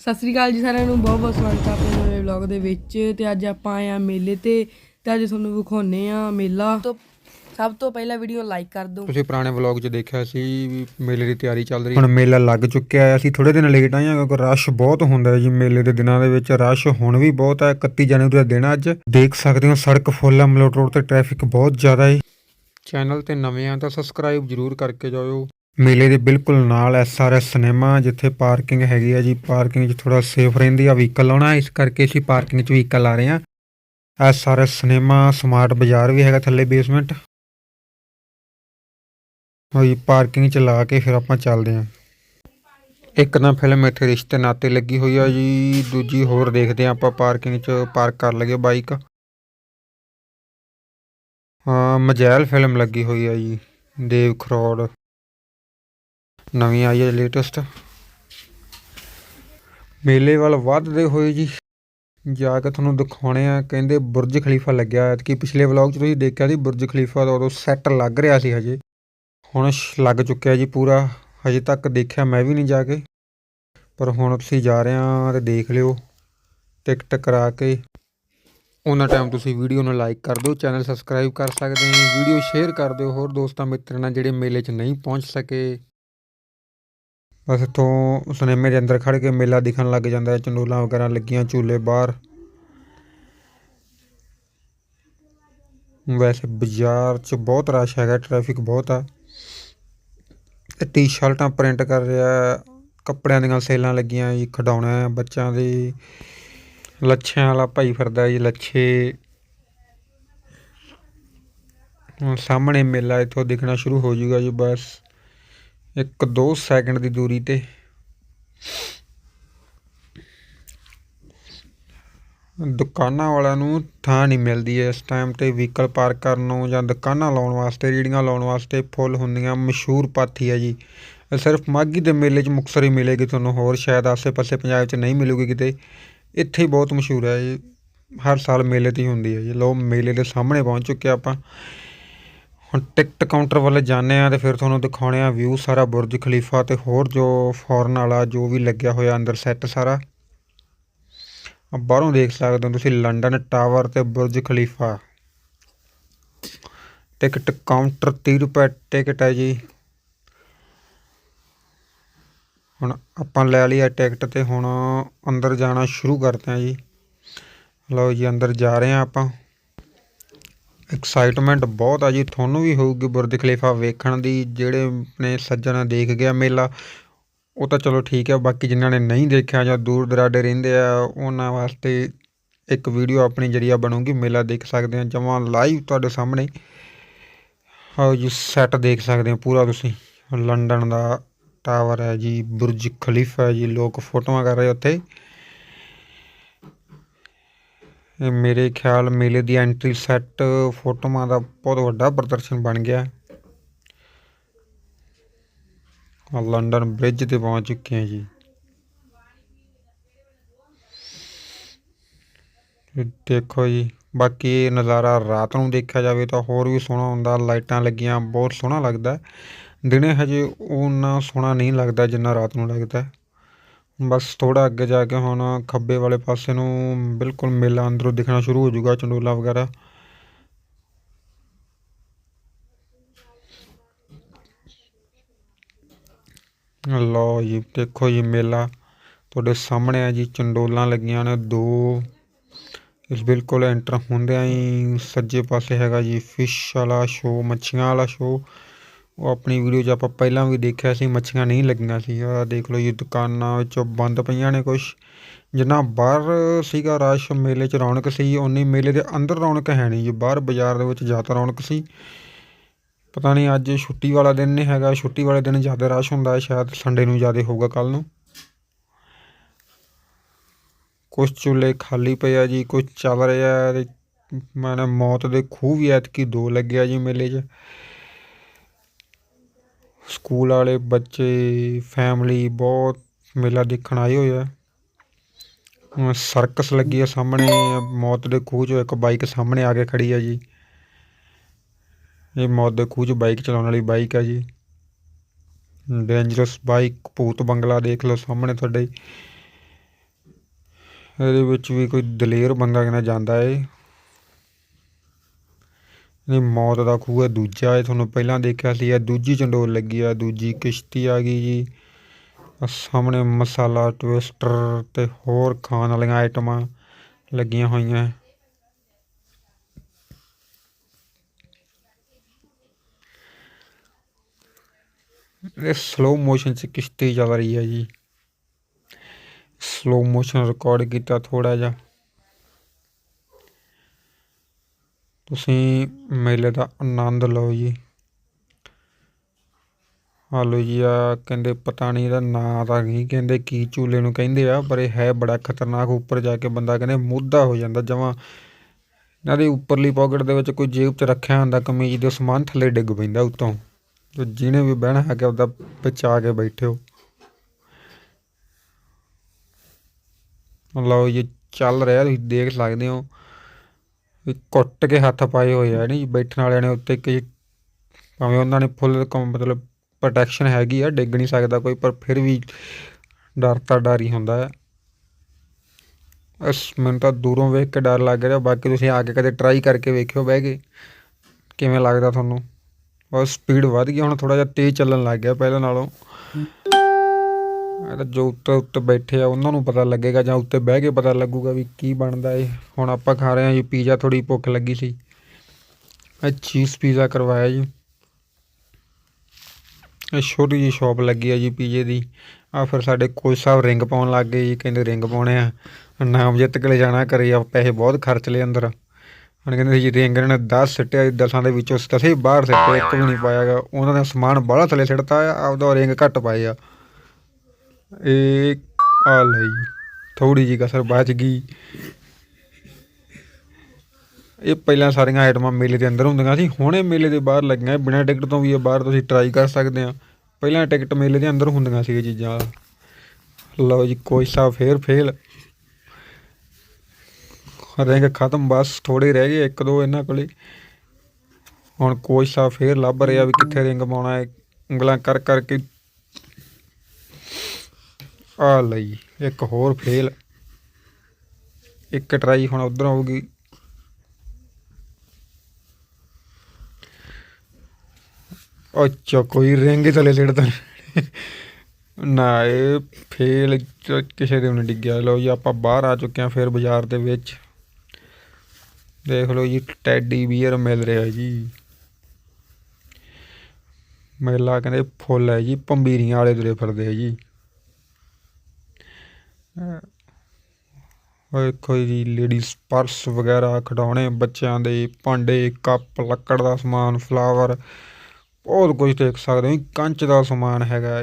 ਸਤਿ ਸ੍ਰੀ ਅਕਾਲ ਜੀ ਸਾਰਿਆਂ ਨੂੰ ਬਹੁਤ ਬਹੁਤ ਸਵਾਗਤ ਹੈ ਆਪਣੇ ਨਵੇਂ ਵਲੌਗ ਦੇ ਵਿੱਚ ਤੇ ਅੱਜ ਆਪਾਂ ਆਏ ਆ ਮੇਲੇ ਤੇ ਤੇ ਅੱਜ ਤੁਹਾਨੂੰ ਵਿਖਾਉਨੇ ਆ ਮੇਲਾ। ਤੋਂ ਸਭ ਤੋਂ ਪਹਿਲਾਂ ਵੀਡੀਓ ਲਾਈਕ ਕਰ ਦਿਓ। ਤੁਸੀਂ ਪੁਰਾਣੇ ਵਲੌਗ 'ਚ ਦੇਖਿਆ ਸੀ ਵੀ ਮੇਲੇ ਦੀ ਤਿਆਰੀ ਚੱਲ ਰਹੀ ਹੁਣ ਮੇਲਾ ਲੱਗ ਚੁੱਕਿਆ ਹੈ। ਅਸੀਂ ਥੋੜੇ ਦਿਨ ਲੇਟ ਆਏ ਹਾਂ ਕਿਉਂਕਿ ਰਸ਼ ਬਹੁਤ ਹੁੰਦਾ ਹੈ ਜੀ ਮੇਲੇ ਦੇ ਦਿਨਾਂ ਦੇ ਵਿੱਚ। ਰਸ਼ ਹੁਣ ਵੀ ਬਹੁਤ ਹੈ। 31 ਜਨਵਰੀ ਦਾ ਦਿਨ ਅੱਜ। ਦੇਖ ਸਕਦੇ ਹੋ ਸੜਕ ਫੁੱਲ ਹੈ। ਮਲੋਟ ਰੋਡ ਤੇ ਟ੍ਰੈਫਿਕ ਬਹੁਤ ਜ਼ਿਆਦਾ ਹੈ। ਚੈਨਲ ਤੇ ਨਵੇਂ ਆ ਤਾਂ ਸਬਸਕ੍ਰਾਈਬ ਜਰੂਰ ਕਰਕੇ ਜਾਇਓ। ਮੇਲੇ ਦੇ ਬਿਲਕੁਲ ਨਾਲ ਐਸਆਰਐਸ ਸਿਨੇਮਾ, ਜਿੱਥੇ ਪਾਰਕਿੰਗ ਹੈਗੀ ਆ ਜੀ। ਪਾਰਕਿੰਗ 'ਚ ਥੋੜਾ ਸੇਫ ਰਹਿੰਦੀ ਆ, ਵਹੀਕਲ ਆਉਣਾ। ਇਸ ਕਰਕੇ ਅਸੀਂ ਪਾਰਕਿੰਗ 'ਚ ਵਹੀਕਲ ਲਾ ਰਹੇ ਆ। ਐਸਆਰਐਸ ਸਿਨੇਮਾ, ਸਮਾਰਟ ਬਾਜ਼ਾਰ ਵੀ ਹੈਗਾ ਥੱਲੇ ਬੇਸਮੈਂਟ। ਹੋਈ ਪਾਰਕਿੰਗ 'ਚ ਲਾ ਕੇ ਫਿਰ ਆਪਾਂ ਚੱਲਦੇ ਆਂ। ਇੱਕ ਨਾ ਫਿਲਮ ਇੱਥੇ ਰਿਸ਼ਤੇ ਨਾਤੇ ਲੱਗੀ ਹੋਈ ਆ ਜੀ। ਦੂਜੀ ਹੋਰ ਦੇਖਦੇ ਆਂ ਆਪਾਂ ਪਾਰਕਿੰਗ 'ਚ ਪਾਰਕ ਕਰ ਲਗੇ ਬਾਈਕ। ਹਾਂ, ਮਜੈਲ ਫਿਲਮ ਲੱਗੀ ਹੋਈ ਆ ਜੀ। ਦੇਵ ਖਰੋੜ। ਨਵੀਂ ਆਈ ਹੈ ਲੇਟੈਸਟ ਮੇਲੇ ਵੱਲ ਵੱਧਦੇ ਹੋਏ ਜੀ, ਜਾ ਕੇ ਤੁਹਾਨੂੰ ਦਿਖਾਉਣੇ ਆ, ਕਹਿੰਦੇ ਬੁਰਜ ਖਲੀਫਾ ਲੱਗਿਆ ਕਿ ਪਿਛਲੇ ਵਲੌਗ 'ਚ ਤੁਸੀਂ ਦੇਖਿਆ ਸੀ ਬੁਰਜ ਖਲੀਫਾ ਦਾ ਉਦੋਂ ਸੈੱਟ ਲੱਗ ਰਿਹਾ ਸੀ ਹਜੇ। ਹੁਣ ਲੱਗ ਚੁੱਕਿਆ ਜੀ ਪੂਰਾ, ਹਜੇ ਤੱਕ ਦੇਖਿਆ ਮੈਂ ਵੀ ਨਹੀਂ ਜਾ ਕੇ। ਪਰ ਹੁਣ ਤੁਸੀਂ ਜਾ ਰਹੇ ਆ ਤੇ ਦੇਖ ਲਿਓ ਟਿਕਟ ਕਰਾ ਕੇ। ਉਹਨਾਂ ਟਾਈਮ ਤੁਸੀਂ ਵੀਡੀਓ ਨੂੰ ਲਾਈਕ ਕਰ ਦਿਓ ਚੈਨਲ ਸਬਸਕ੍ਰਾਈਬ ਕਰ ਸਕਦੇ ਹੋ ਵੀਡੀਓ ਸ਼ੇਅਰ ਕਰ ਦਿਓ, ਹੋਰ ਦੋਸਤਾਂ ਮਿੱਤਰਾਂ ਨਾਲ ਜਿਹੜੇ ਮੇਲੇ 'ਚ ਨਹੀਂ ਪਹੁੰਚ ਸਕੇ। ਬਸ ਇੱਥੋਂ ਸਿਨੇਮੇ ਦੇ ਅੰਦਰ ਖੜ ਕੇ ਮੇਲਾ ਦਿਖਣ ਲੱਗ ਜਾਂਦਾ ਹੈ, ਚੰਡੋਲਾਂ ਵਗੈਰਾ ਲੱਗੀਆਂ, ਝੂਲੇ ਬਾਹਰ। ਵੈਸੇ ਬਾਜ਼ਾਰ 'ਚ ਬਹੁਤ ਰਸ਼ ਹੈਗਾ ਟ੍ਰੈਫਿਕ ਬਹੁਤ ਆ। ਟੀ-ਸ਼ਰਟਾਂ ਪ੍ਰਿੰਟ ਕਰ ਰਿਹਾ ਕੱਪੜਿਆਂ ਦੀਆਂ ਸੇਲਾਂ ਲੱਗੀਆਂ, ਜੀ ਖਿਡੌਣੇ ਬੱਚਿਆਂ ਦੇ, ਲੱਛਿਆਂ ਵਾਲਾ ਭਾਈ ਫਿਰਦਾ ਜੀ, ਲੱਛੇ। ਸਾਹਮਣੇ ਮੇਲਾ ਇੱਥੋਂ ਦਿਖਣਾ ਸ਼ੁਰੂ ਹੋ ਜਾਊਗਾ ਜੀ, ਬਸ। ਇੱਕ ਦੋ ਸੈਕਿੰਡ ਦੀ ਦੂਰੀ ਤੇ। ਦੁਕਾਨਾਂ ਵਾਲਿਆਂ ਨੂੰ ਥਾਂ ਨਹੀਂ ਮਿਲਦੀ ਇਸ ਟਾਈਮ ਤੇ ਵਹੀਕਲ ਪਾਰਕ ਕਰਨ ਨੂੰ ਜਾਂ ਦੁਕਾਨਾਂ ਲਾਉਣ ਵਾਸਤੇ ਰੇੜੀਆਂ ਲਾਉਣ ਵਾਸਤੇ ਫੁੱਲ ਹੁੰਦੀਆਂ ਮਸ਼ਹੂਰ ਪਾਥੀ ਹੈ ਜੀ। ਸਿਰਫ ਮਾਘੀ ਦੇ ਮੇਲੇ 'ਚ ਮੁਕਤਸਰ ਹੀ ਮਿਲੇਗੀ ਤੁਹਾਨੂੰ, ਹੋਰ ਸ਼ਾਇਦ ਆਸੇ-ਪਾਸੇ ਪੰਜਾਬ 'ਚ ਨਹੀਂ ਮਿਲੂਗੀ ਕਿਤੇ। ਇੱਥੇ ਹੀ ਬਹੁਤ ਮਸ਼ਹੂਰ ਹੈ ਜੀ। ਹਰ ਸਾਲ ਮੇਲੇ ਤੇ ਹੀ ਹੁੰਦੀ ਹੈ ਜੀ। ਲੋ ਮੇਲੇ ਦੇ ਸਾਹਮਣੇ ਪਹੁੰਚ ਚੁੱਕੇ ਆਪਾਂ। ਹੁਣ ਟਿਕਟ ਕਾਊਂਟਰ ਵੱਲ ਜਾਂਦੇ ਆ ਤੇ ਫਿਰ ਤੁਹਾਨੂੰ ਦਿਖਾਉਣੇ ਆ ਵਿਊ ਸਾਰਾ ਬੁਰਜ ਖਲੀਫਾ ਤੇ ਹੋਰ ਜੋ ਫੋਰਨ ਵਾਲਾ ਜੋ ਵੀ ਲੱਗਿਆ ਹੋਇਆ ਅੰਦਰ ਸੈੱਟ ਸਾਰਾ। ਬਾਹਰੋਂ ਦੇਖ ਸਕਦੇ ਹੋ ਤੁਸੀਂ ਲੰਡਨ ਟਾਵਰ ਤੇ ਬੁਰਜ ਖਲੀਫਾ। ਟਿਕਟ ਕਾਊਂਟਰ 30 ਰੁਪਏ ਟਿਕਟ ਹੈ ਜੀ। ਹੁਣ ਆਪਾਂ ਲੈ ਲਈ ਆ ਟਿਕਟ ਤੇ ਹੁਣ ਅੰਦਰ ਜਾਣਾ ਸ਼ੁਰੂ ਕਰਦੇ ਆ ਜੀ। ਲਓ ਜੀ ਅੰਦਰ ਜਾ ਰਹੇ ਆ ਆਪਾਂ। ਐਕਸਾਈਟਮੈਂਟ ਬਹੁਤ ਆ ਜੀ, ਤੁਹਾਨੂੰ ਵੀ ਹੋਊਗੀ ਬੁਰਜ ਖਲੀਫਾ ਵੇਖਣ ਦੀ, ਜਿਹੜੇ ਆਪਣੇ ਸੱਜਣ ਦੇਖ ਗਿਆ ਮੇਲਾ, ਉਹ ਤਾਂ ਚਲੋ ਠੀਕ ਹੈ ਬਾਕੀ ਜਿਨ੍ਹਾਂ ਨੇ ਨਹੀਂ ਦੇਖਿਆ ਜਾਂ ਦੂਰ ਦਰਾਡੇ ਰਹਿੰਦੇ ਆ, ਉਹਨਾਂ ਵਾਸਤੇ ਇੱਕ ਵੀਡੀਓ ਆਪਣੀ ਜਰੀਆ ਬਣੂਗੀ, ਮੇਲਾ ਦੇਖ ਸਕਦੇ ਆ, ਜਮਾਂ ਲਾਈਵ ਤੁਹਾਡੇ ਸਾਹਮਣੇ। ਆਓ ਜੀ ਸੈੱਟ ਦੇਖ ਸਕਦੇ ਆ ਪੂਰਾ ਤੁਸੀਂ, ਲੰਡਨ ਦਾ ਟਾਵਰ ਹੈ ਜੀ, ਬੁਰਜ ਖਲੀਫਾ ਹੈ ਜੀ, ਲੋਕ ਫੋਟੋਆਂ ਕਰ ਰਹੇ ਉੱਥੇ। ਮੇਰੇ ਖਿਆਲ ਮੇਲੇ ਦੀ ਐਂਟਰੀ ਸੈੱਟ ਫੋਟੋਆਂ ਦਾ ਬਹੁਤ ਵੱਡਾ ਪ੍ਰਦਰਸ਼ਨ ਬਣ ਗਿਆ। ਆ ਲੰਡਨ ਬ੍ਰਿਜ ਤੇ ਪਹੁੰਚ ਚੁੱਕੇ ਹਾਂ ਜੀ। ਦੇਖੋ ਜੀ, ਬਾਕੀ ਇਹ ਨਜ਼ਾਰਾ ਰਾਤ ਨੂੰ ਦੇਖਿਆ ਜਾਵੇ ਤਾਂ ਹੋਰ ਵੀ ਸੋਹਣਾ ਹੁੰਦਾ, ਲਾਈਟਾਂ ਲੱਗੀਆਂ, ਬਹੁਤ ਸੋਹਣਾ ਲੱਗਦਾ। ਦਿਨੇ ਹਜੇ ਉਹਨਾਂ ਸੋਹਣਾ ਨਹੀਂ ਲੱਗਦਾ ਜਿੰਨਾ ਰਾਤ ਨੂੰ ਲੱਗਦਾ। ਬਸ ਥੋੜ੍ਹਾ ਅੱਗੇ ਜਾ ਕੇ ਹੁਣ ਖੱਬੇ ਵਾਲੇ ਪਾਸੇ ਨੂੰ ਬਿਲਕੁਲ ਮੇਲਾ ਅੰਦਰੋਂ ਦਿਖਣਾ ਸ਼ੁਰੂ ਹੋ ਜਾਊਗਾ, ਚੰਡੋਲਾ ਵਗੈਰਾ। ਲਓ ਜੀ, ਦੇਖੋ ਜੀ ਮੇਲਾ। ਤੁਹਾਡੇ ਸਾਹਮਣੇ ਆ ਜੀ, ਚੰਡੋਲਾਂ ਲੱਗੀਆਂ ਨੇ ਦੋ। ਇਸ ਬਿਲਕੁਲ ਐਂਟਰ ਹੁੰਦਿਆਂ ਹੀ ਸੱਜੇ ਪਾਸੇ ਹੈਗਾ ਜੀ, ਫਿਸ਼ ਵਾਲਾ ਸ਼ੋਅ ਮੱਛੀਆਂ ਵਾਲਾ ਸ਼ੋਅ ਉਹ ਆਪਣੀ ਵੀਡੀਓ 'ਚ ਆਪਾਂ ਪਹਿਲਾਂ ਵੀ ਦੇਖਿਆ ਸੀ, ਮੱਛੀਆਂ ਨਹੀਂ ਲੱਗੀਆਂ ਸੀ। ਆ ਦੇਖ ਲਓ ਜੀ, ਦੁਕਾਨਾਂ ਵਿੱਚੋਂ ਬੰਦ ਪਈਆਂ ਨੇ ਕੁਝ ਜਿੰਨਾ ਬਾਹਰ ਸੀਗਾ ਰਸ਼, ਮੇਲੇ 'ਚ ਰੌਣਕ ਸੀ ਉਨੀ ਮੇਲੇ ਦੇ ਅੰਦਰ ਰੌਣਕ ਹੈ ਨਹੀਂ ਜੀ। ਬਾਹਰ ਬਾਜ਼ਾਰ ਦੇ ਵਿੱਚ ਜ਼ਿਆਦਾ ਰੌਣਕ ਸੀ। ਪਤਾ ਨਹੀਂ ਅੱਜ ਛੁੱਟੀ ਵਾਲਾ ਦਿਨ ਨਹੀਂ ਹੈਗਾ। ਛੁੱਟੀ ਵਾਲੇ ਦਿਨ ਜ਼ਿਆਦਾ ਰਸ਼ ਹੁੰਦਾ ਹੈ ਸ਼ਾਇਦ ਸੰਡੇ ਨੂੰ ਜ਼ਿਆਦਾ ਹੋਊਗਾ ਕੱਲ ਨੂੰ। ਕੁਝ ਚੁੱਲ੍ਹੇ ਖਾਲੀ ਪਏ ਆ ਜੀ ਕੁਝ ਚੱਲ ਰਿਹਾ ਹੈ ਤੇ ਮੌਤ ਦੇ ਖੂਹ ਵੀ ਐਤਕੀ ਦੋ ਲੱਗਿਆ ਜੀ ਮੇਲੇ 'ਚ। ਸਕੂਲ ਵਾਲੇ ਬੱਚੇ ਫੈਮਲੀ ਬਹੁਤ ਮੇਲਾ ਦੇਖਣ ਆਏ ਹੋਏ ਆ। ਸਰਕਸ ਲੱਗੀ ਆ ਸਾਹਮਣੇ, ਮੌਤ ਦੇ ਖੂਹ 'ਚੋਂ ਇੱਕ ਬਾਈਕ ਸਾਹਮਣੇ ਆ ਕੇ ਖੜੀ ਆ ਜੀ। ਇਹ ਮੌਤ ਦੇ ਖੂਹ 'ਚ ਬਾਈਕ ਚਲਾਉਣ ਵਾਲੀ ਬਾਈਕ ਆ ਜੀ। ਡੇਂਜਰਸ ਬਾਈਕ ਭੂਤ ਬੰਗਲਾ ਦੇਖ ਲਓ ਸਾਹਮਣੇ ਤੁਹਾਡੇ। ਇਹਦੇ ਵਿੱਚ ਵੀ ਕੋਈ ਦਲੇਰ ਬੰਦਾ ਕਹਿੰਦਾ ਜਾਂਦਾ ਏ। ਨਹੀਂ, ਮੌਤ ਦਾ ਖੂਹ ਹੈ, ਦੂਜਾ ਇਹ ਤੁਹਾਨੂੰ ਪਹਿਲਾਂ ਦੇਖਿਆ ਸੀ, ਇਹ ਦੂਜੀ ਚੰਡੋਲ ਲੱਗੀ ਆ, ਦੂਜੀ ਕਿਸ਼ਤੀ ਆ ਗਈ ਜੀ। ਸਾਹਮਣੇ ਮਸਾਲਾ ਟਵਿਸਟਰ ਤੇ ਹੋਰ ਖਾਣ ਵਾਲੀਆਂ ਆਈਟਮਾਂ ਲੱਗੀਆਂ ਹੋਈਆਂ। ਇਹ ਸਲੋ ਮੋਸ਼ਨ 'ਚ ਕਿਸ਼ਤੀ ਚੱਲ ਰਹੀ ਹੈ ਜੀ। ਸਲੋ ਮੋਸ਼ਨ ਰਿਕਾਰਡ ਕੀਤਾ ਥੋੜਾ ਜਿਹਾ। ਤੁਸੀਂ ਮੇਲੇ ਦਾ ਆਨੰਦ ਲਓ ਜੀ। ਲਓ ਜੀ ਆ ਕਹਿੰਦੇ ਪਤਾ ਨਹੀਂ ਇਹਦਾ ਨਾਂ ਤਾਂ ਨਹੀਂ ਕਹਿੰਦੇ ਕੀ ਝੂਲੇ ਨੂੰ ਕਹਿੰਦੇ ਆ, ਪਰ ਇਹ ਹੈ ਬੜਾ ਖਤਰਨਾਕ ਉੱਪਰ ਜਾ ਕੇ ਬੰਦਾ ਕਹਿੰਦੇ ਮੁੱਦਾ ਹੋ ਜਾਂਦਾ ਜਮਾਂ। ਇਹਨਾਂ ਦੀ ਉੱਪਰਲੀ ਪਾਕਟ ਦੇ ਵਿੱਚ ਕੋਈ ਜੇਬ 'ਚ ਰੱਖਿਆ ਹੁੰਦਾ, ਕਮੀਜ਼ ਦੇ ਸਮਾਨ ਥੱਲੇ ਡਿੱਗ ਪੈਂਦਾ ਉੱਤੋਂ। ਤੇ ਜਿਹਨੇ ਵੀ ਬਹਿਣਾ ਹੈਗਾ ਉਹਦਾ ਬਚਾ ਕੇ ਬੈਠਿਓ। ਲਓ ਜੀ, ਚੱਲ ਰਿਹਾ ਤੁਸੀਂ ਦੇਖ ਸਕਦੇ ਹੋ। ਵੀ ਕੁੱਟ ਕੇ ਹੱਥ ਪਾਏ ਹੋਏ ਆ, ਨਹੀਂ, ਬੈਠਣ ਵਾਲਿਆਂ ਨੇ ਉੱਤੇ ਕਿ ਭਾਵੇਂ ਉਹਨਾਂ ਨੇ ਫੁੱਲ ਮਤਲਬ ਪ੍ਰੋਟੈਕਸ਼ਨ ਹੈਗੀ ਆ, ਡਿੱਗ ਨਹੀਂ ਸਕਦਾ ਕੋਈ, ਪਰ ਫਿਰ ਵੀ ਡਰ ਤਾਂ ਡਰ ਹੀ ਹੁੰਦਾ ਹੈ ਅਸ, ਮੈਨੂੰ ਤਾਂ ਦੂਰੋਂ ਵੇਖ ਕੇ ਡਰ ਲੱਗ ਰਿਹਾ, ਬਾਕੀ ਤੁਸੀਂ ਆ ਕੇ ਕਦੇ ਟਰਾਈ ਕਰਕੇ ਵੇਖਿਓ ਬਹਿ ਕੇ, ਕਿਵੇਂ ਲੱਗਦਾ ਤੁਹਾਨੂੰ? ਬਸ ਸਪੀਡ ਵੱਧ ਗਈ, ਹੁਣ ਥੋੜਾ ਜਿਹਾ ਤੇਜ਼ ਚੱਲਣ ਲੱਗ ਗਿਆ ਪਹਿਲਾਂ ਨਾਲੋਂ। ਇਹ ਜੋ ਉੱਤੇ ਉੱਤੇ ਬੈਠੇ ਆ, ਉਹਨਾਂ ਨੂੰ ਪਤਾ ਲੱਗੇਗਾ ਜਾਂ ਉੱਤੇ ਬਹਿ ਕੇ ਪਤਾ ਲੱਗੂਗਾ ਵੀ ਕੀ ਬਣਦਾ ਏ ਹੁਣ ਆਪਾਂ ਖਾ ਰਹੇ ਹਾਂ ਜੀ, ਪੀਜ਼ਾ ਥੋੜੀ ਭੁੱਖ ਲੱਗੀ ਸੀ। ਇਹ ਚੀਜ਼ ਪੀਜ਼ਾ ਕਰਵਾਇਆ ਜੀ। ਇਹ ਛੋਟੀ ਜੀ ਸ਼ਾਪ ਲੱਗੀ ਆ ਜੀ ਪੀਜ਼ੇ ਦੀ। ਆ ਫਿਰ ਸਾਡੇ ਕੋਚ ਸਾਹਿਬ ਰਿੰਗ ਪਾਉਣ ਲੱਗ ਗਏ ਜੀ, ਕਹਿੰਦੇ ਰਿੰਗ ਪਾਉਣੇ ਆ। ਨਾਮ ਜਿੱਤ ਕੇ ਲੈ ਜਾਣਾ ਕਰੇ ਆ, ਪੈਸੇ ਬਹੁਤ ਖਰਚ ਲਏ ਅੰਦਰ। ਹੁਣ ਕਹਿੰਦੇ ਜੀ, ਰਿੰਗ ਨੇ 10 ਸਿੱਟਿਆ 10ਾਂ ਦੇ ਵਿੱਚੋਂ ਦਸੇ ਬਾਹਰ ਸਿੱਟੇ, ਇੱਕ ਵੀ ਨਹੀਂ ਪਾਇਆਗਾ ਉਹਨਾਂ ਦਾ ਸਮਾਨ ਬਾਹਲਾ ਥੱਲੇ ਸਿੱਟਤਾ ਆ, ਆਪਦਾ ਰਿੰਗ ਘੱਟ ਪਾਏ ਆ। ਇਹ ਆ ਲਈ ਥੋੜੀ ਜੀ ਕਸਰ ਬਚ ਗਈ। ਇਹ ਪਹਿਲਾਂ ਸਾਰੀਆਂ ਆਈਟਮਾਂ ਮੇਲੇ ਦੇ ਅੰਦਰ ਹੁੰਦੀਆਂ ਸੀ, ਹੁਣੇ ਮੇਲੇ ਦੇ ਬਾਹਰ ਲੱਗੀਆਂ ਬਿਨਾਂ ਟਿਕਟ ਤੋਂ ਵੀ ਇਹ ਬਾਹਰ ਤੁਸੀਂ ਟਰਾਈ ਕਰ ਸਕਦੇ ਆ ਪਹਿਲਾਂ ਟਿਕਟ ਮੇਲੇ ਦੇ ਅੰਦਰ ਹੁੰਦੀਆਂ ਸੀ ਇਹ ਚੀਜ਼ਾਂ। ਲਓ ਜੀ, ਕੋਈ ਸਾਹਿਬ ਫੇਰ ਫੇਲ ਰਿੰਗ ਖਤਮ, ਬਸ ਥੋੜੇ ਰਹਿ ਗਏ, ਇੱਕ ਦੋ ਇਹਨਾਂ ਕੋਲੇ। ਹੁਣ ਕੋਚ ਸਾਹਿਬ ਫੇਰ ਲੱਭ ਰਿਹਾ ਵੀ ਕਿੱਥੇ ਰਿੰਗ ਪਾਉਣਾ ਹੈ। ਉਂਗਲਾਂ ਕਰ ਕਰਕੇ ਆ ਲਈ, ਇੱਕ ਹੋਰ ਫੇਲ ਇੱਕ ਟਰਾਈ ਹੁਣ ਉਧਰ ਹੋਊਗੀ ਅੱਛਾ, ਕੋਈ ਰਿੰਗ ਹੀ ਥੱਲੇ ਨਾ, ਇਹ ਫੇਲ ਕਿਸੇ ਦੇ ਵੀ ਡਿੱਗਿਆ। ਲਓ ਜੀ, ਆਪਾਂ ਬਾਹਰ ਆ ਚੁੱਕੇ ਹਾਂ ਫਿਰ ਬਾਜ਼ਾਰ ਦੇ ਵਿੱਚ। ਦੇਖ ਲਓ ਜੀ ਟੈਡੀ ਬੀਅਰ ਮਿਲ ਰਿਹਾ ਜੀ। ਮੇਲਾ ਕਹਿੰਦੇ ਫੁੱਲ ਹੈ ਜੀ, ਪੰਬੀਰੀਆਂ ਵਾਲੇ ਤੁਰੇ ਫਿਰਦੇ ਆ ਜੀ। ਵੇਖੋ ਜੀ ਲੇਡੀਜ਼ ਪਰਸ ਵਗੈਰਾ ਖਿਡੌਣੇ, ਬੱਚਿਆਂ ਦੇ ਭਾਂਡੇ, ਕੱਪ, ਲੱਕੜ ਦਾ ਸਮਾਨ ਫਲਾਵਰ ਬਹੁਤ ਕੁਝ ਦੇਖ ਸਕਦੇ ਹੋ ਜੀ। ਕੰਚ ਦਾ ਸਮਾਨ ਹੈਗਾ